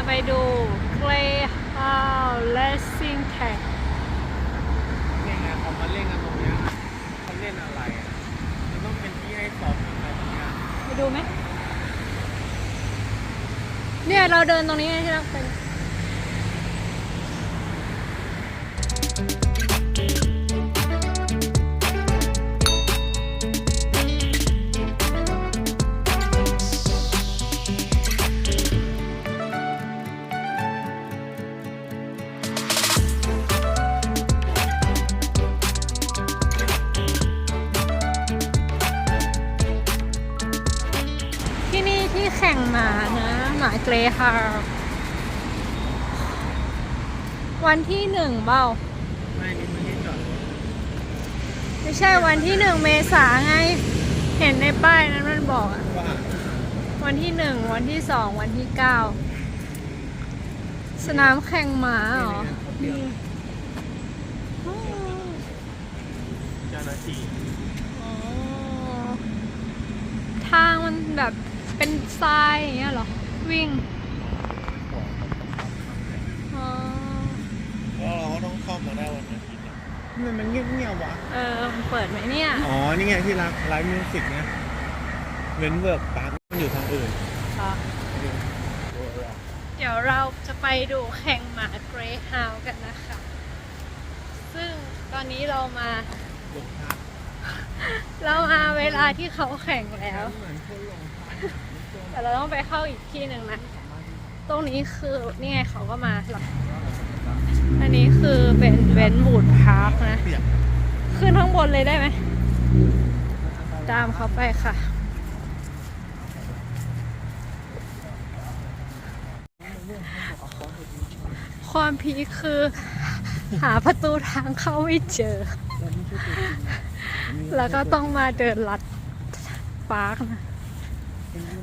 ะไปดู Clay Hall Racing Tag เนี่ไงเขามาเล่นกันตรงนี้เขาเล่นอะไรมันต้องเป็นที่ให้สอบอะไรแบบเนี้ยไปดูไหมเนี่ยเราเดินตรงนี้ใช่ไหมเป็น แข่งหมานะหมาเกรย์ฮาร์วันที่หนึ่งเบ้าไม่นี่มันที่จอดรถไม่ใช่วันที่หนึ่งเมษาไง เห็นในป้ายนั้นมันบอกอะว่าวันที่หนึ่งวันที่สองวันที่เก้าสนามแข่งหมาเหรอนี่อ๋อเจ้าหน้าที่อ๋อทางมันแบบ เป็นทรายอย่างเงี้ยเหรอ วิ่งอ๋อแล้วเราก็ต้องเข้ามาได้วันอาทิตย์อะมันมันเงียบเงียบๆวะ เออมันเปิดไหมเนี่ย อ๋อ นี่ไงที่ร้านไลฟ์มิวสิกนะเว้นเวิร์กปาร์คมันอยู่ทางอื่น ค่ะเดี๋ยวเราจะไปดูแข่งหมาเกรย์ฮาวกันนะคะ ซึ่งตอนนี้เรามาลงพักเรามาเวลาที่เขาแข่งแล้ว เหมือนคนลงพัก แต่เราต้องไปเข้าอีกที่หนึ่งนะ ตรงนี้คือนี่ไงเขาก็มาหรอกอันนี้คือเป็นเวนบูดพาร์คนะ ขึ้นข้างบนเลยได้ไหม ตามเขาไปค่ะ ความพีคคือ หาประตูทางเข้าไม่เจอ แล้วก็ต้องมาเดินลัดปาร์คนะ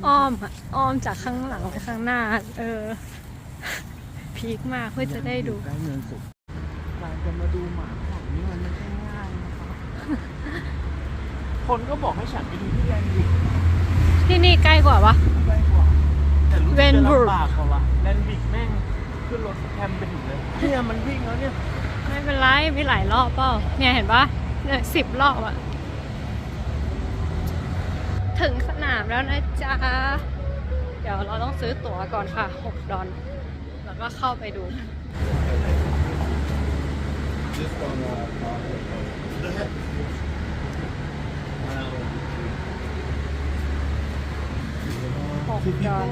อ้อมอะอ้อมจากข้างหลังไปข้างหน้า เออ พีคมากเพื่อจะได้ดู ใกล้เมืองสุขการจะมาดูหมาของนี่มันไม่ใช่ง่ายนะครับคนก็บอกให้ฉันไปดูที่แลนด์วิกที่นี่ใกล้กว่าปะ ใกล้กว่าแต่รู้สึกเวนจะบรูคลำบากกว่าวะแลนด์วิกแม่งขึ้นรถแคมไปถึงเลยเนี่ยมันวิ่งแล้วเนี่ย ไม่เป็นไร มีหลายรอบเปล่าเนี่ยเห็นปะเนี่ยสิบรอบอะ ถึงสนามแล้วนะจ๊ะ เดี๋ยวเราต้องซื้อตั๋วก่อนค่ะ 6 ดอลแล้วก็เข้าไปดู หกดอน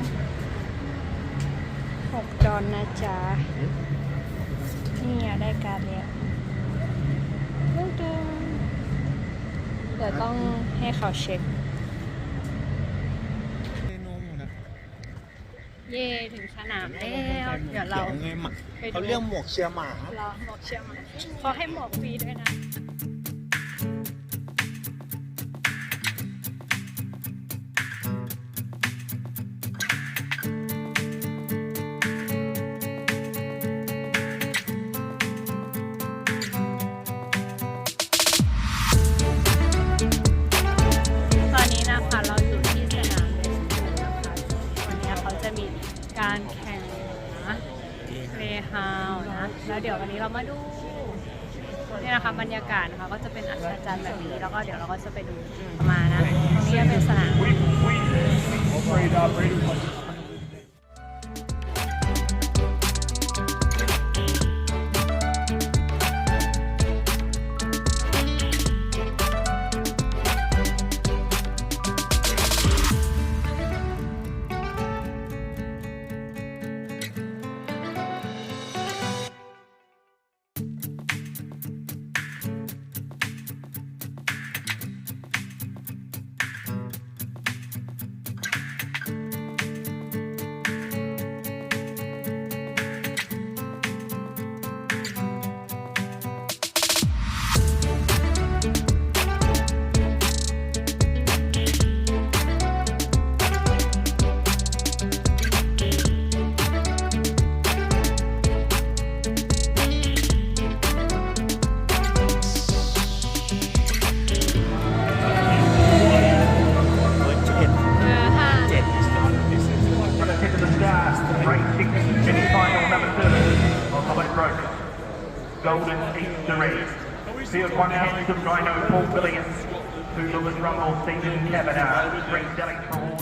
หกดอนนะจ๊ะ นี่ไงได้การเรียนตึ้งตึ้งเดี๋ยวต้องให้เขาเช็ค เนมนะ เย่ถึงสนามแล้ว เดี๋ยวเราไงหมาไปดูเขาเรียกหมวกเชียร์หมา เราหมวกเชื่อมมาขอให้หมวกฟรีด้วยนะ เรามาดูนี่นะคะบรรยากาศนะคะก็จะเป็นอัศจรรย์แบบนี้แล้วก็เดี๋ยวเราก็จะไปดูมานะตรงนี้เป็นสนาม Field one out, Rhino, Paul Williams, Hoover and Rummel, Stephen Kavanagh, Greg Delic for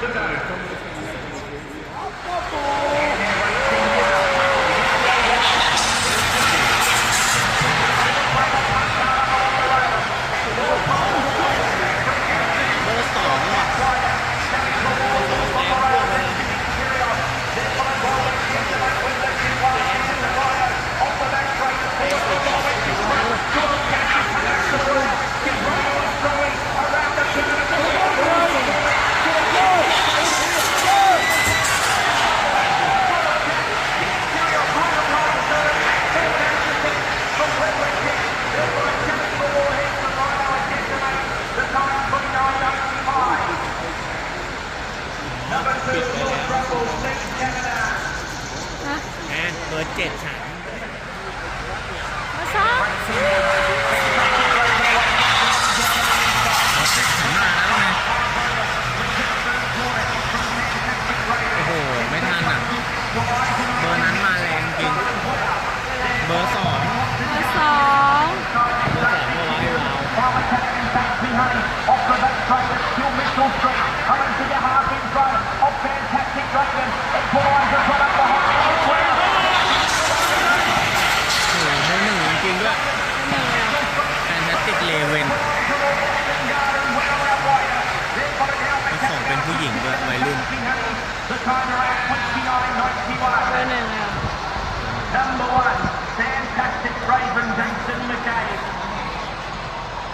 You. Still Mitchell straight, coming to the half in front, of fantastic Dragon, equalizer right up behind. โอ้โหเบอร์หนึ่งจริงๆด้วยหนึ่งเลยแฟนตาติกเลเวนทั้งสองเป็นผู้หญิงด้วยวัยรุ่น The time around 29.91. เบอร์หนึ่งเลยเหรอ Number one, fantastic Raven Jason McKay.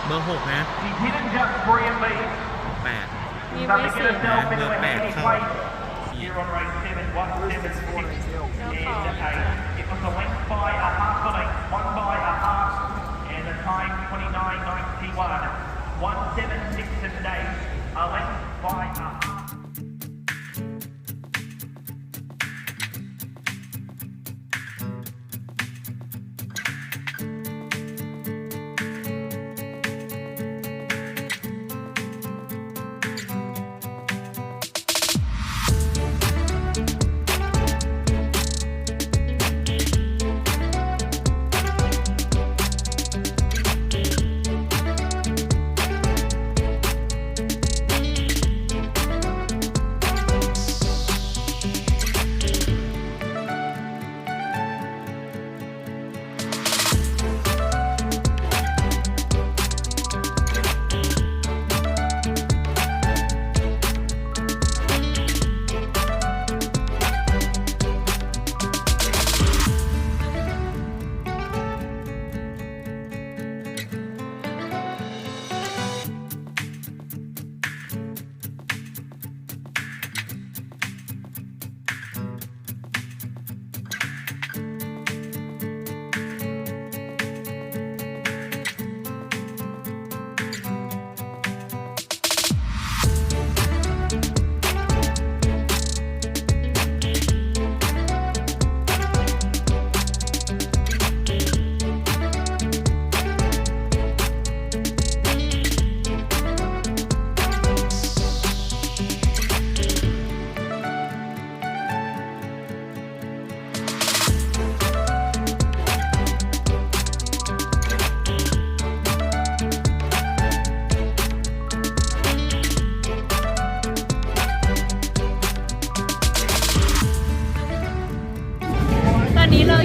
เบอร์หกนะ She didn't just free and leave. แปดมี She's เบอ up to ร์ get สี่ herself into Number a back, heavy come. place. Here on race seven, one seven six and eight. It was a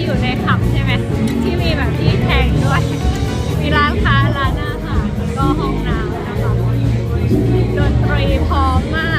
อยู่ในขับใช่ไหมที่มีแบบที่แข่งด้วย มีร้านค้าร้านอาหารก็ห้องน้ำนะคะดนตรีพร้อมมาก